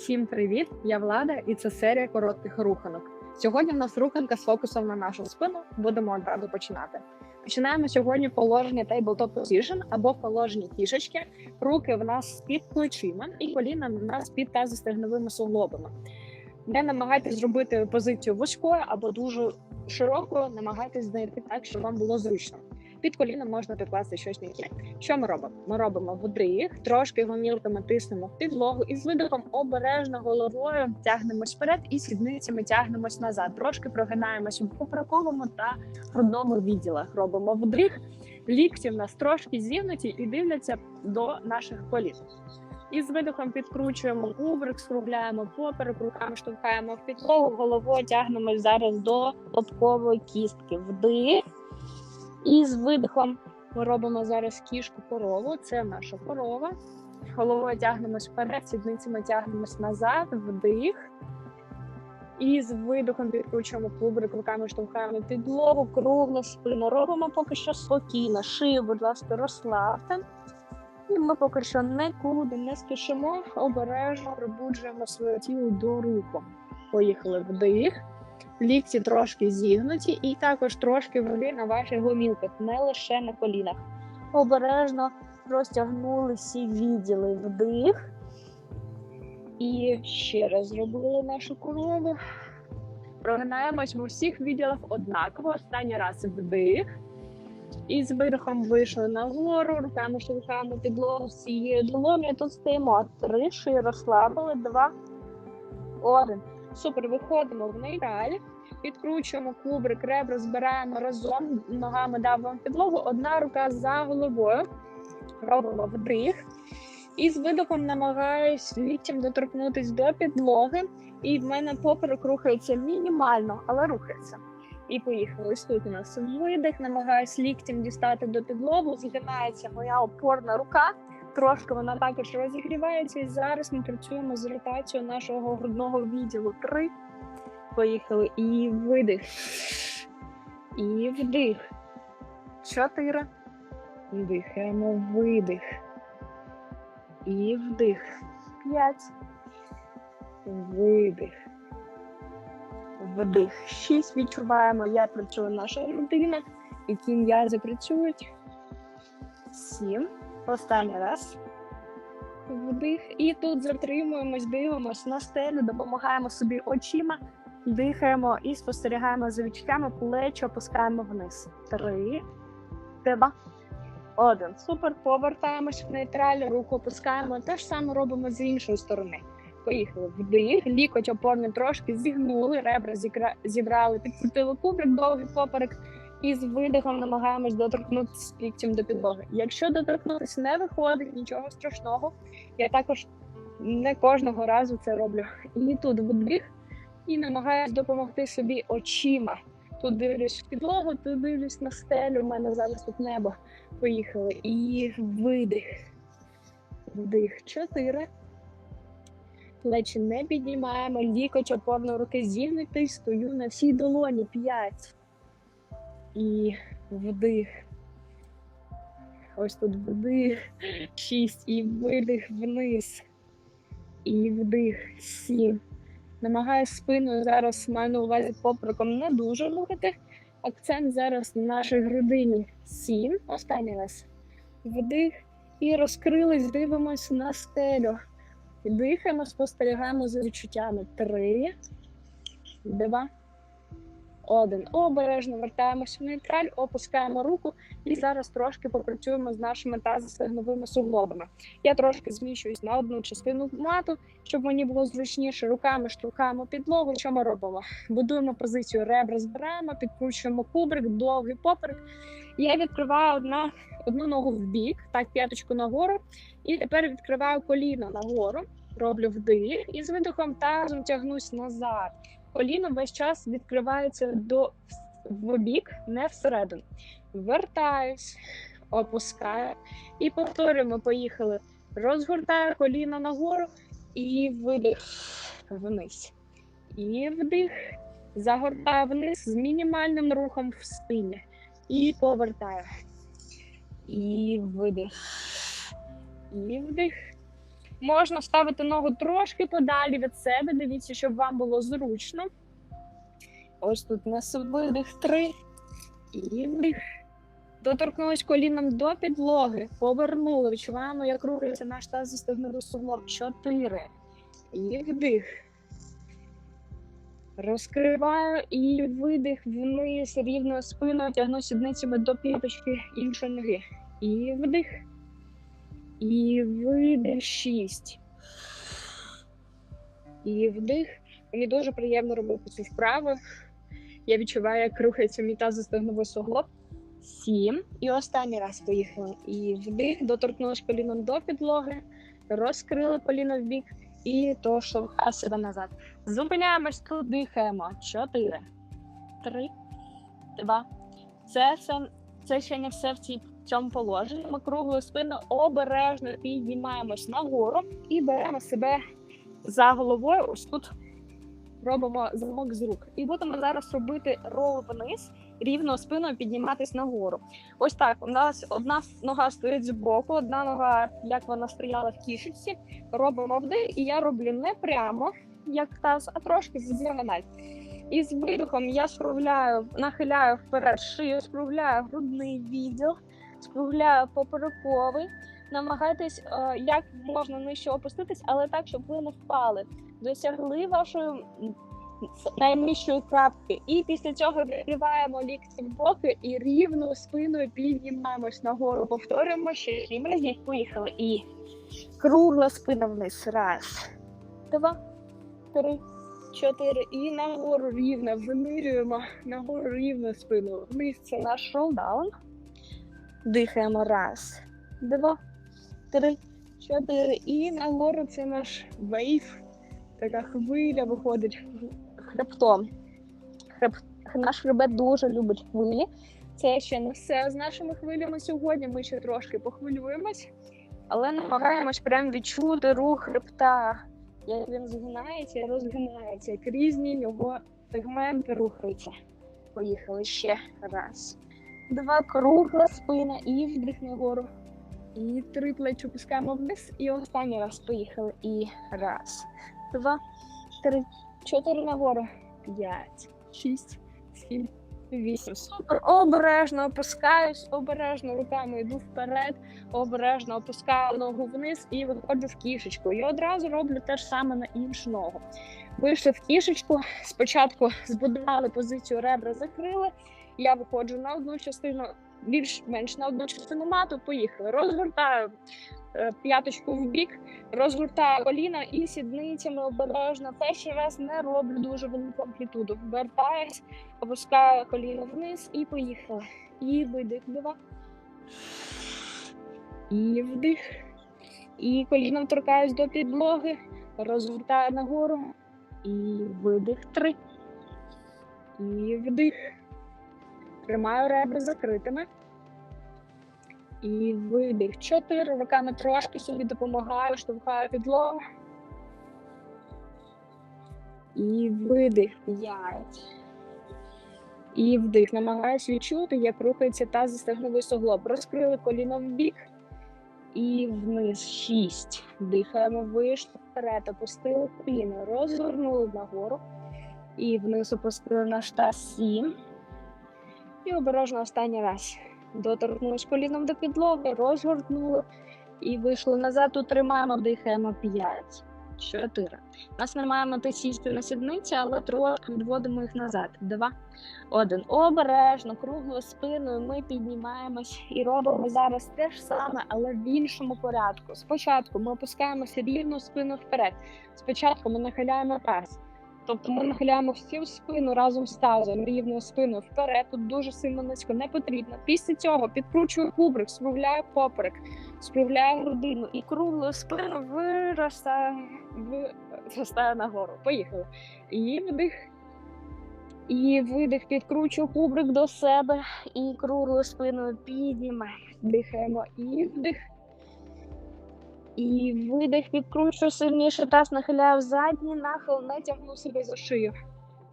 Всім привіт! Я Влада, і це серія коротких руханок. Сьогодні в нас руханка з фокусом на нашу спину. Будемо одразу починати. Починаємо сьогодні положення tabletop position або положення кішечки. Руки в нас під плечима і коліна в нас під тазостегновими суглобами. Не намагайтесь зробити позицію вузькою або дуже широкою, намагайтесь знайти так, щоб вам було зручно. Під коліном можна підкласти щось м'яке. Що ми робимо? Ми робимо вдих, трошки гомілками тиснемо в підлогу і з видихом обережно головою тягнемось вперед і сідницями тягнемось назад. Трошки прогинаємось в поперековому та грудному відділах. Робимо вдих, лікті в нас трошки зігнуті і дивляться до наших колін. І з видихом підкручуємо кубрик, скругляємо поперек, руками штовхаємо в підлогу, головою тягнемось зараз до лобкової кістки. Вдих. І з видихом ми робимо зараз кішку корову. Це наша корова. Головою тягнемось вперед, сідницями тягнемось назад, вдих. І з видихом підкручуємо кубрик, руками штовхаємо підлогу, кругло спину. Робимо поки що спокійно. Шию, будь ласка, розслабте. І ми поки що нікуди не спішимо, обережно пробуджуємо своє тіло до руху. Поїхали вдих. Лікті трошки зігнуті, і також трошки води на ваших гомілках, не лише на колінах. Обережно розтягнули всі відділи вдих. І ще раз зробили нашу корову. Прогинаємось в усіх відділах однаково. Останній раз вдих. І з видихом вийшли нагору, руками штовхаємо підлогу з цією долоною. Тут стоїмо. Три, шиї розслабили, два, один. Супер, виходимо в нейтраль, підкручуємо кубрик, ребра збираємо разом, ногами давимо підлогу, одна рука за головою. Робимо вдих. І з видихом намагаюсь ліктем доторкнутися до підлоги. І в мене поперек рухається мінімально, але рухається. І поїхали. Ось тут у нас видих, намагаюсь ліктем дістати до підлогу, згинається моя опорна рука. Трошки вона також розігрівається, і зараз ми працюємо з ротацією нашого грудного відділу. Три. Поїхали. І видих. І вдих. Чотири. Дихаємо. Видих. І вдих. П'ять. Видих. Вдих. Шість. Відчуваємо, як працює наша грудина, які м'язи працюють. Сім. Останній раз. Вдих. І тут затримуємось, дивимось на стелю, допомагаємо собі очима, дихаємо і спостерігаємо за відчуттями, плечі опускаємо вниз. Три. Два. Один. Супер. Повертаємось в нейтраль, руку опускаємо. Те ж саме робимо з іншої сторони. Поїхали. Вдих. Лікоть опорний трошки зігнули, ребра зібрали, підкрутили кубрик, довгий поперек. І з видихом намагаємось доторкнутися ліктем до підлоги. Якщо доторкнутися не виходить, нічого страшного. Я також не кожного разу це роблю. І тут вдих і намагаюсь допомогти собі очима. Тут дивлюсь в підлогу, тут дивлюсь на стелю. У мене зараз тут небо. Поїхали. І видих. Вдих. Чотири. Плечі не піднімаємо. Лікоть опорної руки зігнутий. Стою на всій долоні. П'ять. І вдих. Ось тут вдих. Шість. І видих вниз. І вдих. Сім. Намагаюсь спиною зараз маю на увазі попереком не дуже рухати. Акцент зараз на нашій грудині. Сім. Останній раз. Вдих. І розкрились, дивимось на стелю. Дихаємо, спостерігаємо за відчуттями. Три. Два. Один. Обережно вертаємося в нейтраль, опускаємо руку і зараз трошки попрацюємо з нашими тазостегновими суглобами. Я трошки зміщуюсь на одну частину мату, щоб мені було зручніше. Руками штовхаємо підлогу. Що ми робимо? Будуємо позицію ребра, збираємо, підкручуємо кубрик, довгий поперек. Я відкриваю одна, одну ногу в бік, так, п'яточку нагору, і тепер відкриваю коліно нагору. Роблю вдих і з видихом тазом тягнусь назад. Коліно весь час відкривається до в бік, не всередину. Вертаюсь, опускаю і повторюємо. Поїхали. Розгортаю коліно нагору і видих вниз. І вдих. Загортаю вниз з мінімальним рухом в спині. І повертаю. І видих. І вдих. Можна ставити ногу трошки подалі від себе. Дивіться, щоб вам було зручно. Ось тут у нас видих три. І вдих. Доторкнулись коліном до підлоги. Повернули. Відчуваємо, як рухається наш таз застигнув суглоб. Чотири. І вдих. Розкриваю і видих вниз рівною спиною. Тягну сідницями до п'яточки іншої ноги. І вдих. І видих шість. І вдих. Мені дуже приємно робити цю вправу. Я відчуваю, як рухається мій тазостегновий суглоб. Сім. І останній раз поїхали. І вдих, доторкнулись коліном до підлоги, розкрили коліно в бік і то штовхає себе назад. Зупиняємось тут, дихаємо. Чотири. Три. Два. Це, це, це ще не все в цій цьому положенні. Ми круглою спиною обережно піднімаємось нагору і беремо себе за головою. Ось тут робимо замок з рук. І будемо зараз робити рол вниз, рівно спиною підніматись нагору. Ось так. У нас одна нога стоїть збоку, одна нога, як вона стояла в кішечці. Робимо вдих, і я роблю не прямо, як таз, а трошки з діагональ. І з видихом я скругляю, нахиляю вперед шию, скругляю грудний відділ, поперековий. Намагайтесь е, як можна нижче опуститись, але так, щоб ви не впали. Досягли вашої найнижчої крапки. І після цього відкриваємо лікті в боки і рівно спиною піднімаємось нагору. Повторюємо ще сім разів. Поїхали. І кругла спина вниз. Раз, два, три, чотири. І нагору рівно. Винирюємо нагору рівно спину. Вниз це наш ролдаун. Дихаємо. Раз, два, три, чотири. І нагору це наш вейв. Така хвиля виходить хребтом. Хреб... Наш хребет дуже любить хвилі. Це ще не все з нашими хвилями сьогодні. Ми ще трошки похвилюємось, але намагаємось прям відчути рух хребта, як він згинається і розгинається, як різні його сегменти рухаються. Поїхали ще раз. Два кругла спина і вдих нагору. І три плечі опускаємо вниз. І останній раз поїхали. І раз, два, три, чотири нагору. П'ять, шість, сім, вісім. Супер. Обережно опускаюсь, обережно руками йду вперед, обережно опускаю ногу вниз і виходжу в кішечку. І одразу роблю те ж саме на іншу ногу. Вийшли в кішечку. Спочатку збудували позицію ребра, закрили. Я виходжу на одну частину, більш-менш на одну частину мату. Поїхали. Розгортаю е, п'яточку в бік, розгортаю коліна і сідницями обережно. Перший раз не роблю дуже велику амплітуду. Вертаюсь, опускаю коліно вниз і поїхали. І видих два. І вдих. І коліном торкаюсь до підлоги, розгортаю нагору. І видих три. І вдих. Тримаю ребра закритими. І видих. Чотири. Руками трошки собі допомагаю, штовхаю підлогу. І видих. П'ять. І вдих. Намагаюсь відчути, як рухається таз застегновий суглоб. Розкрили коліно в бік. І вниз. Шість. Дихаємо вийшли вперед. Опустили коліно. Розгорнули нагору. І вниз опустили наш таз. Сім. І обережно останній раз. Доторкнулись коліном до підлоги, розгорнули і вийшли назад. Тут тримаємо, дихаємо 5, 4. У нас немає мети сісти на сідниці, але трошки відводимо їх назад. 2, 1. Обережно, круглою спиною ми піднімаємось і робимо зараз те ж саме, але в іншому порядку. Спочатку ми опускаємося рівно спину вперед. Спочатку ми нахиляємо таз. Тобто ми нахиляємо всю спину разом з тазом, рівною спиною вперед. Тут дуже сильно низько не потрібно. Після цього підкручую кубрик, спрувляю поперек, спрувляю грудину і круглу спину виростаю, виростаю нагору. Поїхали. І вдих. І видих, підкручую кубрик до себе і круглою спиною піднімаємо. Дихаємо і вдих. І видих, підкручую сильніше, таз нахиляю в задній нахил, не тягну себе за шию.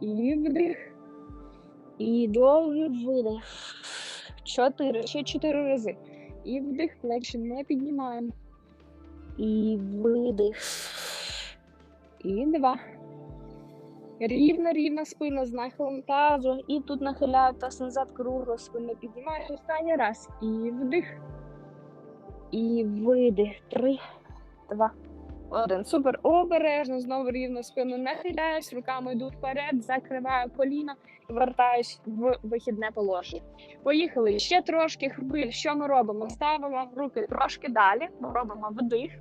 І вдих. І довгий видих. Чотири. Ще чотири рази. І вдих, плечі не піднімаємо. І видих. І два. Рівна, рівна спина з нахилом тазу. І тут нахиляю таз назад, кругло спину Піднімаєш останній раз. І вдих. І видих. Три, два. Один. Супер. Обережно. Знову рівно спину нахиляюсь, руками йду вперед, закриваю коліна, вертаюсь в вихідне положення. Поїхали ще трошки хвиль. Що ми робимо? Ставимо руки трошки далі, робимо вдих.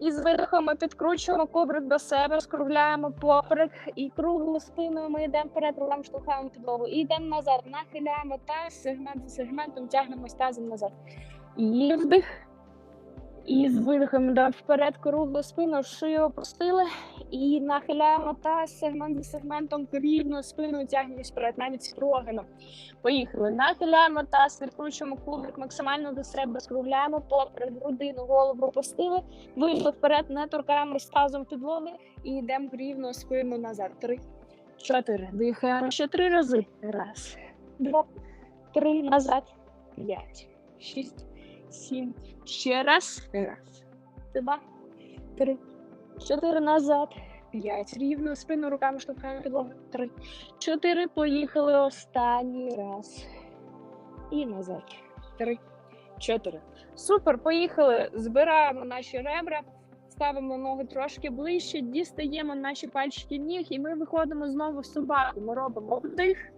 І з видихом підкручуємо коврик до себе, скругляємо поперек і круглу спиною ми йдемо вперед, руками штовхаємо підлогу. І йдемо назад, нахиляємо таз, сегмент за сегментом, тягнемо тазом назад. І вдих. І з видихом йдемо вперед, круглу спину, шию опустили. І нахиляємо таз сегмент за сегментом, рівну спину тягнемось вперед, навіть з прогином. Поїхали. Нахиляємо таз, відкручуємо кубик максимально до себе, скругляємо поперед, грудину, голову опустили. Вийшли вперед, не торкаємось тазом підлоги і йдемо в рівну спину назад. Три, чотири. Дихаємо ще три рази. Раз, два, три, назад. П'ять, шість, сім. Ще раз. Раз, два, три, чотири назад. П'ять. Рівно спину руками штовхаємо підлогу. Три, чотири. Поїхали. Останній раз. І назад. Три, чотири. Супер, поїхали. Збираємо наші ребра, ставимо ноги трошки ближче, дістаємо наші пальчики ніг, і ми виходимо знову в собаку. Ми робимо вдих.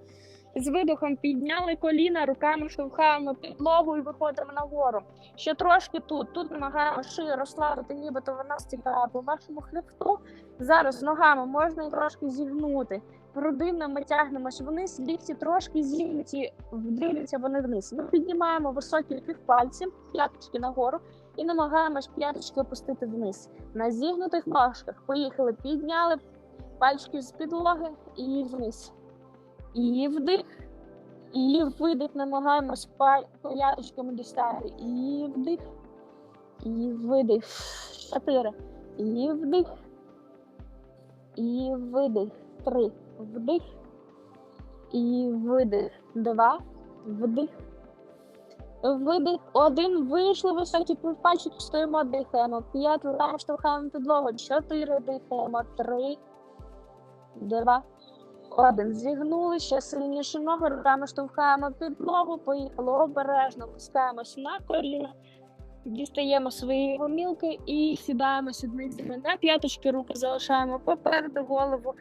З видохом підняли коліна, руками штовхаємо підлогу і виходимо нагору. Ще трошки тут. Тут намагаємо шию розслабити, нібито вона стікає по вашому хребту. Зараз ногами можна трошки зігнути. Грудинно ми тягнемось вниз, лікті трошки зігнуті, дивляться вони вниз. Ми піднімаємо високі півпальці, п'яточки нагору і намагаємось п'яточки опустити вниз. На зігнутих ножках поїхали, підняли пальчики з підлоги і вниз. І вдих. І видих намагаємось п'яточками дістати. І вдих. І видих. Чотири. І вдих. І видих. Три. Вдих. І видих. Два. Вдих. Видих. Один. Вийшли високі пальчики, стоїмо, дихаємо. П'ять. Руками штовхаємо підлогу. Чотири. Дихаємо. Три. Два. Один. Зігнули, ще сильніше ноги, руками штовхаємо підлогу, поїхали обережно, опускаємось на коліна, дістаємо свої гомілки і сідаємо сідницями на п'яточки, руки залишаємо попереду голову,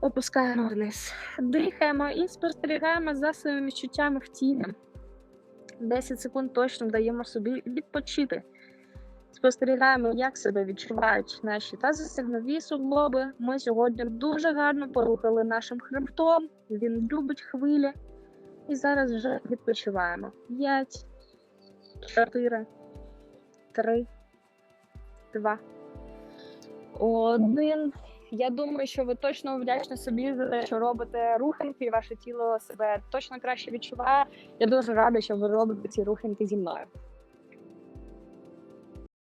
опускаємо вниз. Дихаємо і спостерігаємо за своїми відчуттями в тілі. 10 секунд точно даємо собі відпочити. Спостерігаємо, як себе відчувають наші тазостегнові суглоби. Ми сьогодні дуже гарно порухали нашим хребтом. Він любить хвилі. І зараз вже відпочиваємо. 5, 4, 3, 2, 1. Я думаю, що ви точно вдячні собі за те, що робите руханки, і ваше тіло себе точно краще відчуває. Я дуже рада, що ви робите ці руханки зі мною.